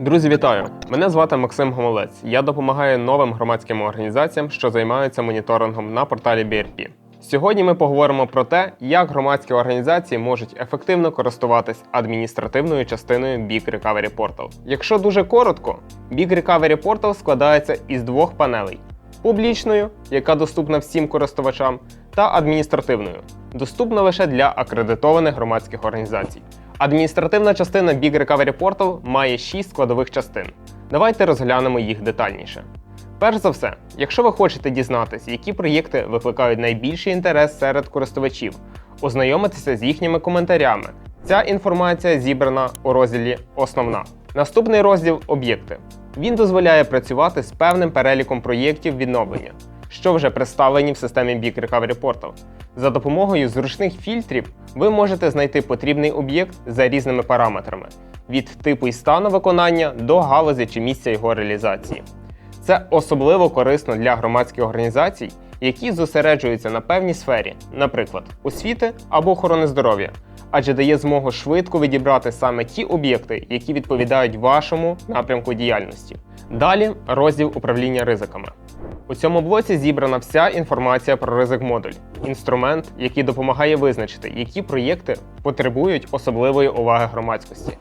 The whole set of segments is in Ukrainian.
Друзі, вітаю! Мене звати Максим Гомолець. Я допомагаю новим громадським організаціям, що займаються моніторингом на порталі BRP. Сьогодні ми поговоримо про те, як громадські організації можуть ефективно користуватись адміністративною частиною Big Recovery Portal. Якщо дуже коротко, Big Recovery Portal складається із двох панелей: публічною, яка доступна всім користувачам, та адміністративною, доступна лише для акредитованих громадських організацій. Адміністративна частина Big Recovery Portal має 6 складових частин. Давайте розглянемо їх детальніше. Перш за все, якщо ви хочете дізнатися, які проєкти викликають найбільший інтерес серед користувачів, ознайомитися з їхніми коментарями. Ця інформація зібрана у розділі Основна. Наступний розділ Об'єкти. Він дозволяє працювати з певним переліком проєктів відновлення, що вже представлені в системі Big Recovery Portal. За допомогою зручних фільтрів ви можете знайти потрібний об'єкт за різними параметрами від типу і стану виконання до галузі чи місця його реалізації. Це особливо корисно для громадських організацій, які зосереджуються на певній сфері, наприклад, освіти або охорони здоров'я, адже дає змогу швидко відібрати саме ті об'єкти, які відповідають вашому напрямку діяльності. Далі розділ управління ризиками. У цьому блоці зібрана вся інформація про ризик модуль, інструмент, який допомагає визначити, які проєкти потребують особливої уваги громадськості.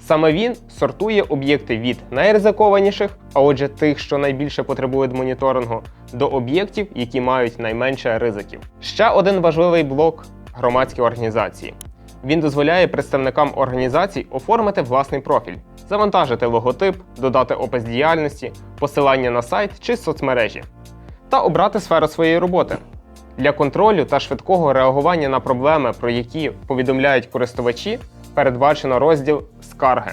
Саме він сортує об'єкти від найризикованіших, а отже, тих, що найбільше потребують моніторингу, до об'єктів, які мають найменше ризиків. Ще один важливий блок громадські організації. Він дозволяє представникам організацій оформити власний профіль, завантажити логотип, додати опис діяльності, посилання на сайт чи соцмережі та обрати сферу своєї роботи. Для контролю та швидкого реагування на проблеми, про які повідомляють користувачі, передбачено розділ Скарги.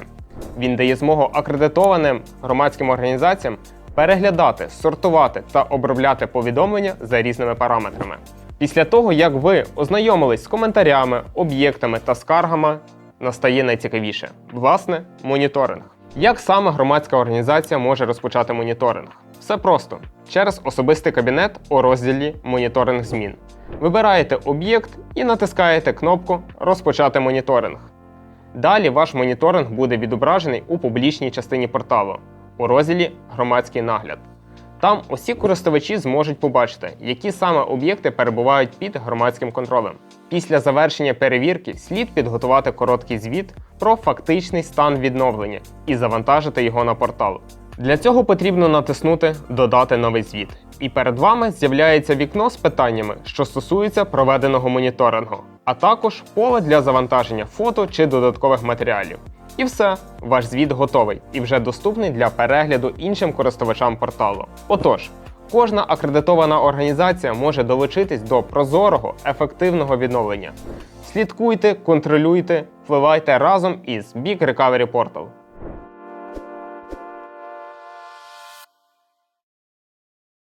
Він дає змогу акредитованим громадським організаціям переглядати, сортувати та обробляти повідомлення за різними параметрами. Після того, як ви ознайомились з коментарями, об'єктами та скаргами, настає найцікавіше власне моніторинг. Як саме громадська організація може розпочати моніторинг? Все просто через особистий кабінет у розділі Моніторинг змін. Вибираєте об'єкт і натискаєте кнопку Розпочати моніторинг. Далі ваш моніторинг буде відображений у публічній частині порталу у розділі Громадський нагляд. Там усі користувачі зможуть побачити, які саме об'єкти перебувають під громадським контролем. Після завершення перевірки слід підготувати короткий звіт про фактичний стан відновлення і завантажити його на портал. Для цього потрібно натиснути Додати новий звіт. І перед вами з'являється вікно з питаннями, що стосуються проведеного моніторингу, а також поле для завантаження фото чи додаткових матеріалів. І все, ваш звіт готовий і вже доступний для перегляду іншим користувачам порталу. Отож, кожна акредитована організація може долучитись до прозорого, ефективного відновлення. Слідкуйте, контролюйте, впливайте разом із Big Recovery Portal.